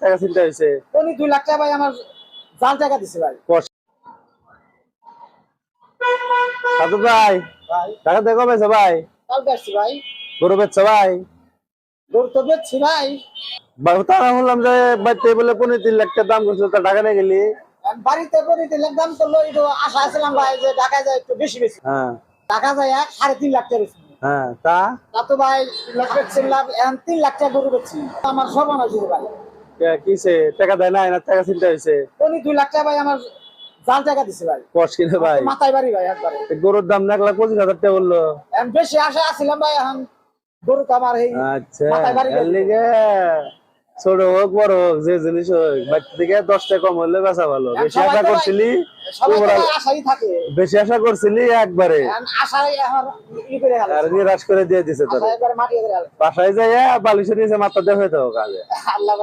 টাকা চিন্তা হয়েছে। উনি দুই লাখ টাকা ভাই আমার জাল টাকা দিছে ভাই। সাধু ভাই টাকা দেখো পেয়েছে ভাই? কাল বেচছি ভাই। গরু বেচছে ভাই? গরু তো বেচছি ভাই। তারা শুনলাম যে বাড়িতে বলে পনেরো তিন লাখ টাকা দাম করছিল তা টাকা নিয়ে গেলি। বাড়িতে বাড়িতে দাম করল একটু আশা আছিলাম ভাই যে ঢাকা যায় একটু বেশি বেশি। হ্যাঁ। ঢাকা যায় এক সাড়ে তিন লাখ টাকা হ্যাঁ তা? তা তো ভাই লাখ বেচছিলাম এখন তিন লাখ টাকা গরু বেচছি। আমার হয়েছে ভাই। কিসে টাকা দেয় না না টাকা চিন্তা হয়েছে উনি দুই লাখ টাকা ভাই আমার জাল টাকা দিছে ভাই। কিনে ভাই? মাথায় বাড়ি ভাই একবারে। গরুর দাম এক লাখ পঁচিশ হাজার টাকা বলল। এখন বেশি আশা আছিলাম ভাই এখন গরু তো আমার এই আচ্ছা মাথায় বাড়ি। ছোট হোক বড় হোক যে জিনিস হোক বাড়ি থেকে দশ টাকা কম হলে বেচা ভালো। বেশি আশা করছিলি? বেশি আশা করছিলি একবারে? আর নিরাশ করে দিয়ে দিছে তোর। বাসায় যাই বালিশের নিচে মাথা দিয়ে হয়ে কাজে। আল্লাহ